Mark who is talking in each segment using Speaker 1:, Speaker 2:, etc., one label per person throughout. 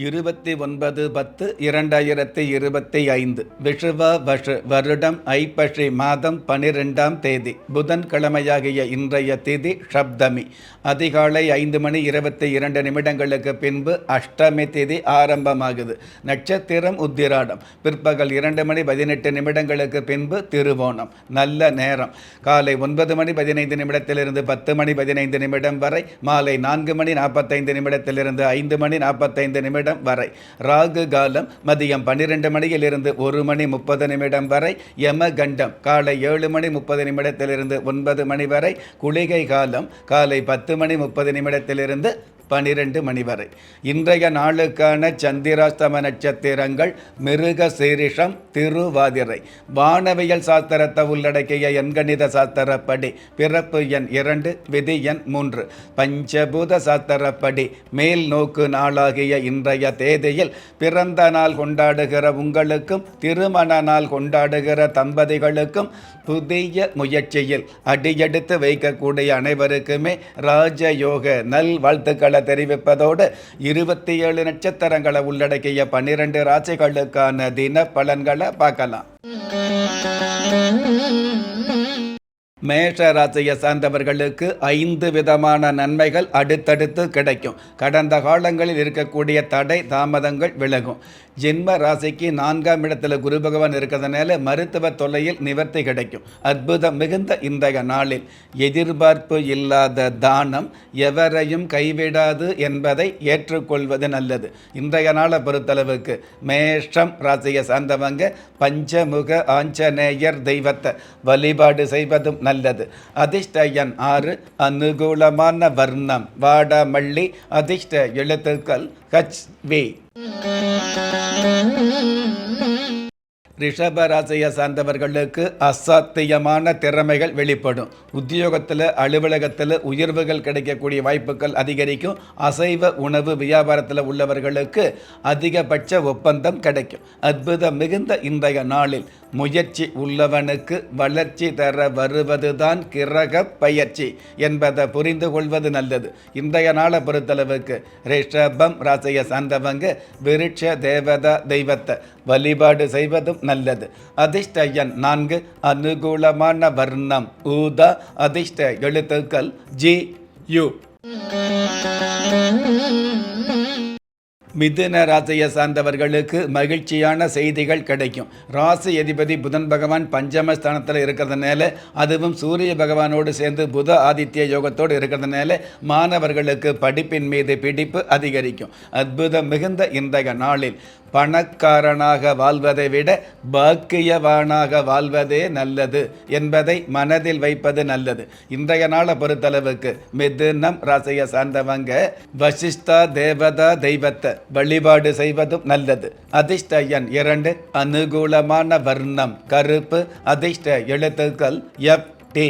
Speaker 1: இருபத்தி ஒன்பது பத்து இரண்டாயிரத்தி இருபத்தி ஐந்து. விஷுவ வஷு வருடம் ஐப்பசி மாதம் பனிரெண்டாம் தேதி. புதன்கிழமையாகிய இன்றைய திதி ஷப்தமி அதிகாலை ஐந்து மணி இருபத்தி இரண்டு நிமிடங்களுக்கு பின்பு அஷ்டமி திதி ஆரம்பமாகுது. நட்சத்திரம் உத்திராடம். பிற்பகல் இரண்டு மணி பதினெட்டு நிமிடங்களுக்கு பின்பு திருவோணம். நல்ல நேரம். காலை ஒன்பது மணி பதினைந்து நிமிடத்திலிருந்து பத்து மணி பதினைந்து நிமிடம் வரை. மாலை நான்கு மணி நாற்பத்தைந்து நிமிடத்திலிருந்து ஐந்து மணி நாற்பத்தைந்து நிமிடம் வரை. ராகு காலம் மதியம் பன்னிரெண்டு மணியிலிருந்து ஒரு மணி முப்பது நிமிடம் வரை. யமகண்டம் காலை ஏழு மணி முப்பது நிமிடத்திலிருந்து ஒன்பது மணி வரை. குளிகை காலம் காலை பத்து மணி முப்பது நிமிடத்திலிருந்து பனிரெண்டு மணி வரை. இன்றைய நாளுக்கான சந்திராஸ்தம நட்சத்திரங்கள் மிருக சீரிஷம் திருவாதிரை. வானவியல் சாஸ்திரத்தை உள்ளடக்கிய எண்கணித சாஸ்திரப்படி பிறப்பு எண் இரண்டு விதி எண் மூன்று. பஞ்சபூத சாஸ்திரப்படி மேல் நோக்கு நாளாகிய இன்றைய தேதியில் பிறந்த நாள் கொண்டாடுகிற உங்களுக்கும் திருமண நாள் கொண்டாடுகிற தம்பதிகளுக்கும் புதிய முயற்சியில் அடியெடுத்து வைக்கக்கூடிய அனைவருக்குமே ராஜயோக நல் வாழ்த்துக்களை தெரிவிப்பதோடு இருபத்தி ஏழு நட்சத்திரங்களை உள்ளடக்கிய பன்னிரண்டு ராசிகளுக்கான தின பலன்களை பார்க்கலாம். மேஷ ராசியை சார்ந்தவர்களுக்கு ஐந்து விதமான நன்மைகள் அடுத்தடுத்து கிடைக்கும். கடந்த காலங்களில் இருக்கக்கூடிய தடை தாமதங்கள் விலகும். ஜென்ம ராசிக்கு நான்காம் இடத்துல குரு பகவான் இருக்கிறதுனால மருத்துவ தொல்லையில் நிவர்த்தி கிடைக்கும். அற்புதம் மிகுந்த இன்றைய நாளில். எதிர்பார்ப்பு இல்லாத தானம் எவரையும் கைவிடாது என்பதை ஏற்றுக்கொள்வது நல்லது. இன்றைய நாளை பொறுத்தளவுக்கு மேஷம் ராசியை சார்ந்தவங்க பஞ்சமுக ஆஞ்சநேயர் தெய்வத்தை வழிபாடு செய்வதும் நல்லது. அதிர்ஷ்ட எண் ஆறு அனுகூலமான வர்ணம். வாடமல்லி அதிர்ஷ்ட எழுத்துக்கள் ஹச் வி. Mm-hmm. ரிஷபராசியை சார்ந்தவர்களுக்கு அசாத்தியமான திறமைகள் வெளிப்படும். உத்தியோகத்தில் அலுவலகத்தில் உயர்வுகள் கிடைக்கக்கூடிய வாய்ப்புகள் அதிகரிக்கும். அசைவ உணவு வியாபாரத்தில் உள்ளவர்களுக்கு அதிகபட்ச ஒப்பந்தம் கிடைக்கும். அற்புதம் மிகுந்த இன்றைய நாளில் முயற்சி உள்ளவனுக்கு வளர்ச்சி தர வருவதுதான் கிரக பயிற்சி என்பதை புரிந்து கொள்வது நல்லது. இன்றைய நாளை பொறுத்தளவுக்கு ரிஷபம் ராசியை சார்ந்தவங்க விருட்ச தேவதா தெய்வத்தை வழிபாடு செய்வதும் நல்லது. அதிர்ஷ்ட எண் நான்கு அனுகூலமான வர்ணம். ஊதா அதிர்ஷ்ட எழுத்துக்கள். G U. மிதுன ராசியை சார்ந்தவர்களுக்கு மகிழ்ச்சியான செய்திகள் கிடைக்கும். ராசி அதிபதி புதன் பகவான் பஞ்சமஸ்தானத்தில் இருக்கிறதுனால அதுவும் சூரிய பகவானோடு சேர்ந்து புத ஆதித்ய யோகத்தோடு இருக்கிறதுனால மாணவர்களுக்கு படிப்பின் மீது பிடிப்பு அதிகரிக்கும். அற்புதம் மிகுந்த இன்றைய நாளில். பணக்காரனாக வாழ்வதை விட பாக்கியவானாக வாழ்வதே நல்லது என்பதை மனதில் வைப்பது நல்லது. இன்றைய நாளை பொறுத்தளவுக்கு மிதுனம் ராசியை சார்ந்தவங்க வசிஷ்டா தேவதா தெய்வத்தை வழிபாடு செய்வதும் நல்லது. அதிர்ஷ்ட எண் இரண்டு அனுகூலமான வர்ணம் கருப்பு அதிர்ஷ்ட எழுத்துக்கள் எஃப் டி.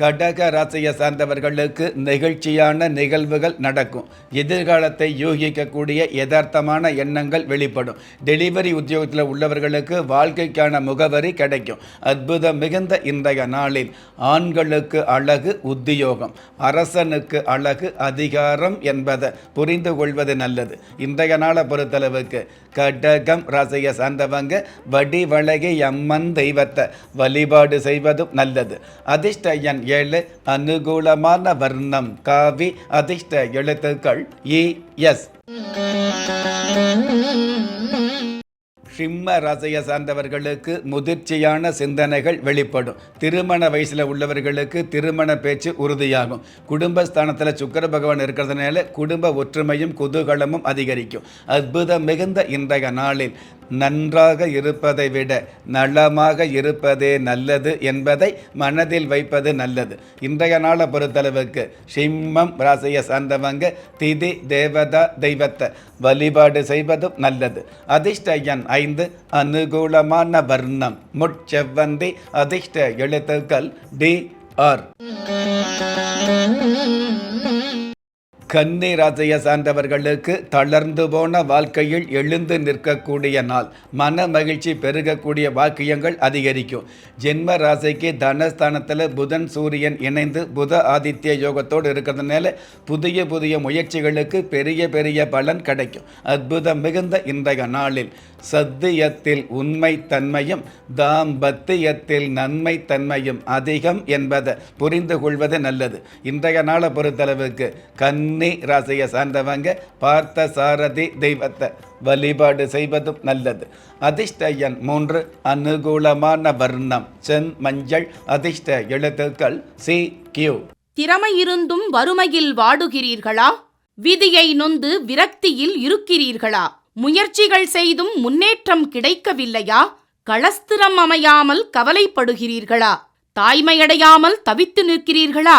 Speaker 1: கடக ராசியை சார்ந்தவர்களுக்கு நெகிழ்ச்சியான நிகழ்வுகள் நடக்கும். எதிர்காலத்தை யூகிக்கக்கூடிய யதார்த்தமான எண்ணங்கள் வெளிப்படும். டெலிவரி உத்தியோகத்தில் உள்ளவர்களுக்கு வாழ்க்கைக்கான முகவரி கிடைக்கும். அற்புதம் மிகுந்த இன்றைய நாளில் ஆண்களுக்கு அழகு உத்தியோகம் அரசனுக்கு அழகு அதிகாரம் என்பதை புரிந்து கொள்வது நல்லது. இன்றைய நாளை பொறுத்தளவுக்கு கடகம் ராசியை சார்ந்தவங்க வடிவழகி அம்மன் தெய்வத்தை வழிபாடு செய்வதும் நல்லது. அதிர்ஷ்ட எண் ஏழு அனுகூலமான வர்ணம் காவி அதிர்ஷ்ட எழுத்துக்கள் இ எஸ். சிம்ம ரசைய சார்ந்தவர்களுக்கு முதிர்ச்சியான சிந்தனைகள் வெளிப்படும். திருமண வயசில் உள்ளவர்களுக்கு திருமண பேச்சு உறுதியாகும். குடும்பஸ்தானத்தில் சுக்கர பகவான் இருக்கிறதுனால குடும்ப ஒற்றுமையும் குதூகலமும் அதிகரிக்கும். அற்புதம் மிகுந்த இன்றைய நாளில் நன்றாக இருப்பதை விட நலமாக இருப்பதே நல்லது என்பதை மனதில் வைப்பது நல்லது. இன்றைய நாளை பொறுத்தளவுக்கு சிம்மம் ராசியை சார்ந்தவங்க திதி தேவதா தெய்வத்தை வழிபாடு செய்வதும் நல்லது. அதிர்ஷ்ட எண் ஐந்து அனுகூலமான வர்ணம். முட்செவ்வந்தி அதிர்ஷ்ட எழுத்துக்கள் டி ஆர். கன்னி ராசியை சார்ந்தவர்களுக்கு தளர்ந்து போன வாழ்க்கையில் எழுந்து நிற்கக்கூடிய நாள். மன மகிழ்ச்சி பெருகக்கூடிய வாக்கியங்கள் அதிகரிக்கும். ஜென்ம ராசிக்கு தனஸ்தானத்தில் புதன் சூரியன் இணைந்து புத ஆதித்ய யோகத்தோடு இருக்கிறதுனால புதிய புதிய முயற்சிகளுக்கு பெரிய பெரிய பலன் கிடைக்கும். அற்புதம் மிகுந்த இன்றைய நாளில். சத்தியத்தில் உண்மை தன்மையும் தாம்பத்தியத்தில் நன்மை தன்மையும் அதிகம் என்பதை புரிந்து கொள்வது நல்லது. இன்றைய நாளை பொறுத்தளவுக்கு கன்னி ராசியை சார்ந்தவங்க பார்த்த சாரதி தெய்வத்தை வழிபாடு செய்வதும் நல்லது. அதிர்ஷ்டயன் மூன்று அனுகூலமான வர்ணம். சென் மஞ்சள் அதிர்ஷ்ட எழுத்துக்கள் சி கியூ.
Speaker 2: திறமையிருந்தும் வறுமையில் வாடுகிறீர்களா? விதியை நொந்து விரக்தியில் இருக்கிறீர்களா? முயற்சிகள் செய்தும் முன்னேற்றம் கிடைக்கவில்லையா? களஸ்திரம் அமையாமல் கவலைப்படுகிறீர்களா? தாய்மையடையாமல் தவித்து நிற்கிறீர்களா?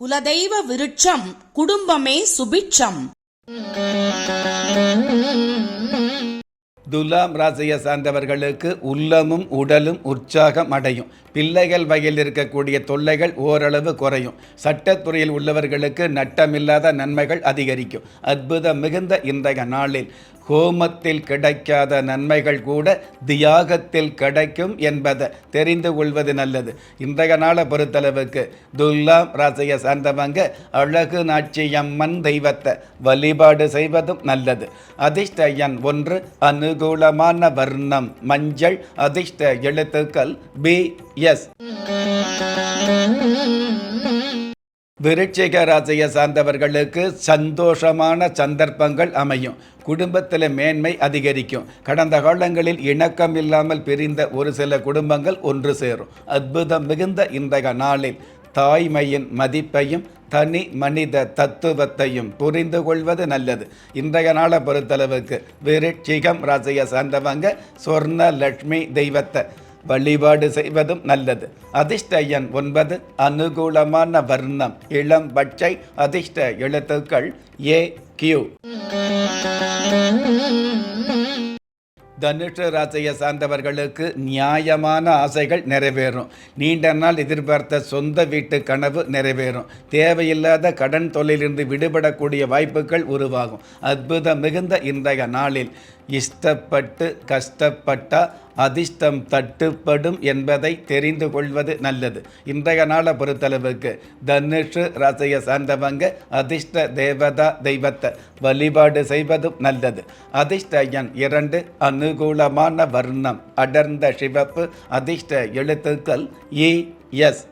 Speaker 2: குலதெய்வ விருட்சம் குடும்பமே சுபிட்சம்.
Speaker 1: துலாம் ராசியை சார்ந்தவர்களுக்கு உள்ளமும் உடலும் உற்சாகம் அடையும். பிள்ளைகள் வகையில் இருக்கக்கூடிய தொல்லைகள் ஓரளவு குறையும். சட்டத்துறையில் உள்ளவர்களுக்கு நட்டமில்லாத நன்மைகள் அதிகரிக்கும். அற்புதம் மிகுந்த இன்றைய நாளில். ஹோமத்தில் கிடைக்காத நன்மைகள் கூட தியாகத்தில் கிடைக்கும் என்பதை தெரிந்து கொள்வது நல்லது. இன்றைய நாளை பொறுத்தளவுக்கு துல்லாம் ராசியை சார்ந்தவங்க அழகு நாச்சியம்மன் தெய்வத்தை வழிபாடு செய்வதும் நல்லது. அதிர்ஷ்ட எண் ஒன்று அனுகூலமான வர்ணம் மஞ்சள் அதிர்ஷ்ட எழுத்துக்கள் பி எஸ். விருட்சிக ராசியை சார்ந்தவர்களுக்கு சந்தோஷமான சந்தர்ப்பங்கள் அமையும். குடும்பத்தில் மேன்மை அதிகரிக்கும். கடந்த காலங்களில் இணக்கம் இல்லாமல் பிரிந்த ஒரு சில குடும்பங்கள் ஒன்று சேரும். அற்புதம் மிகுந்த இன்றைய நாளில் தாய்மையின் மதிப்பையும் தனி மனித தத்துவத்தையும் புரிந்து கொள்வது நல்லது. இன்றைய நாளை பொறுத்தளவுக்கு விருட்சிகம் ராசியை சார்ந்தவங்க சொர்ண லட்சுமி தெய்வத்தை வழிபாடு செய்வதும் நல்லது. அதிர்ஷ்ட எண் ஒன்பது அனுகூலமான வர்ணம். இளம் பச்சை அதிர்ஷ்ட எழுத்துக்கள் ஏ கியூ. தனுஷ ராசியை சார்ந்தவர்களுக்கு நியாயமான ஆசைகள் நிறைவேறும். நீண்ட நாள் எதிர்பார்த்த சொந்த வீட்டு கனவு நிறைவேறும். தேவையில்லாத கடன் தொழிலிருந்து விடுபடக்கூடிய வாய்ப்புகள் உருவாகும். அற்புதம் மிகுந்த இன்றைய நாளில். இஷ்டப்பட்டு கஷ்டப்பட்டா அதிர்ஷ்டம் தட்டுப்படும் என்பதை தெரிந்து கொள்வது நல்லது. இன்றைய நாளை பொறுத்தளவுக்கு தனுஷு ராசியை சார்ந்தவங்க அதிர்ஷ்ட தேவதா தெய்வத்தை வழிபாடு செய்வதும் நல்லது. அதிர்ஷ்ட எண் இரண்டு அனுகூலமான வர்ணம் அடர்ந்த சிவப்பு அதிர்ஷ்ட எழுத்துக்கள் இ எஸ்.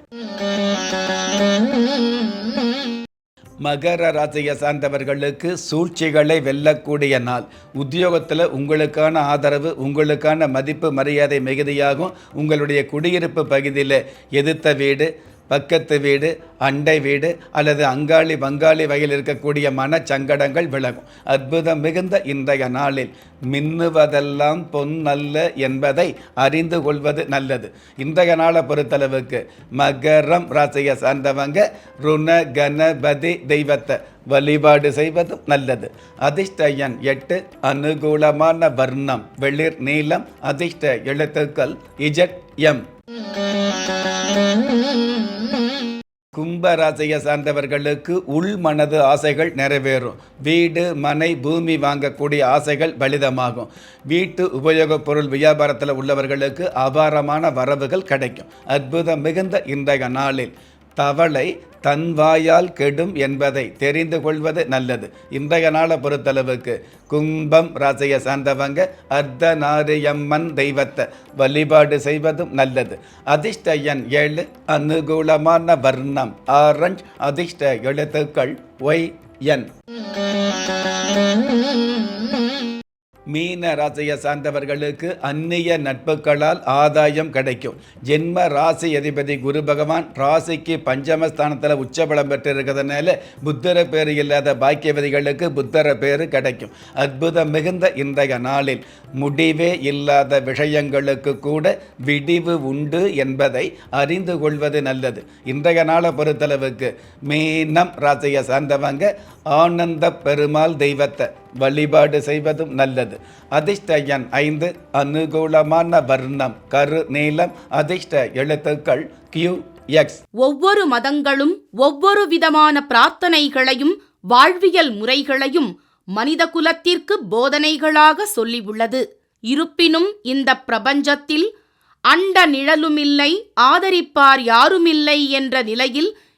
Speaker 1: மகர ராசியை சார்ந்தவர்களுக்கு சூழ்ச்சிகளை வெல்லக்கூடிய நாள். உத்தியோகத்தில் உங்களுக்கான ஆதரவு உங்களுக்கான மதிப்பு மரியாதை மிகுதியாகும். உங்களுடைய குடியிருப்பு பகுதியில் எதிர்த்த வீடு பக்கத்து வீடு அண்டை வீடு அல்லது அங்காளி பங்காளி வகையில் இருக்கக்கூடிய மனச்சங்கடங்கள் விலகும். அற்புதம் மிகுந்த இன்றைய நாளில் மின்னுவதெல்லாம் பொன்னல்ல என்பதை அறிந்து கொள்வது நல்லது. இன்றைய நாளை பொறுத்தளவுக்கு மகரம் ராசியை சார்ந்தவங்க ருண கணபதி தெய்வத்தை வழிபாடு செய்வதும் நல்லது. அதிர்ஷ்ட எண் எட்டு அனுகூலமான வர்ணம் வெளிர் நீளம் அதிர்ஷ்ட எழுத்துக்கள் இஜட் எம். கும்பராசியை சார்ந்தவர்களுக்கு உள் மனது ஆசைகள் நிறைவேறும். வீடு மனை பூமி வாங்கக்கூடிய ஆசைகள் பலிதமாகும். வீட்டு உபயோகப் பொருள் வியாபாரத்தில் உள்ளவர்களுக்கு அபாரமான வரவுகள் கிடைக்கும். அற்புதம் மிகுந்த இன்றைய நாளில். தவளை தன் வாயால் கெடும் என்பதை தெரிந்து கொள்வது நல்லது. இன்றைய நாளை பொறுத்தளவுக்கு கும்பம் ராசியை சார்ந்தவங்க அர்த்தநாரியம்மன் தெய்வத்தை வழிபாடு செய்வதும் நல்லது. அதிர்ஷ்ட எண் ஏழு அனுகூலமான வர்ணம். ஆரஞ்ச் அதிர்ஷ்ட எழுத்துக்கள் ஒய் என். மீன ராசியை சார்ந்தவர்களுக்கு அந்நிய நட்புகளால் ஆதாயம் கிடைக்கும். ஜென்ம ராசி அதிபதி குரு பகவான் ராசிக்கு பஞ்சமஸ்தானத்தில் உச்சபலம் பெற்றிருக்கிறதுனால புத்தர பேர் இல்லாத பாக்கியவதிகளுக்கு புத்தர பேர் கிடைக்கும். அற்புதம் மிகுந்த இன்றைய நாளில் முடிவே இல்லாத விஷயங்களுக்கு கூட விடிவு உண்டு என்பதை அறிந்து கொள்வது நல்லது. இன்றைய நாளை பொறுத்தளவுக்கு மீனம் ராசியை சார்ந்தவங்க ஆனந்த பெருமாள் தெய்வத்தை வழிபாடு செய்வதும் நல்லது. அதிர்ஷ்ட எண் ஐந்து அனுகூலமான வர்ணம் கரு நீளம் அதிர்ஷ்ட எழுத்துக்கள் கியூ எக்ஸ்
Speaker 2: ஒவ்வொரு மதங்களும் ஒவ்வொரு விதமான பிரார்த்தனைகளையும் வாழ்வியல் முறைகளையும் மனித குலத்திற்கு போதனைகளாக சொல்லியுள்ளது. இருப்பினும் இந்த பிரபஞ்சத்தில் அண்ட நிழலுமில்லை ஆதரிப்பார் யாருமில்லை என்ற நிலையில்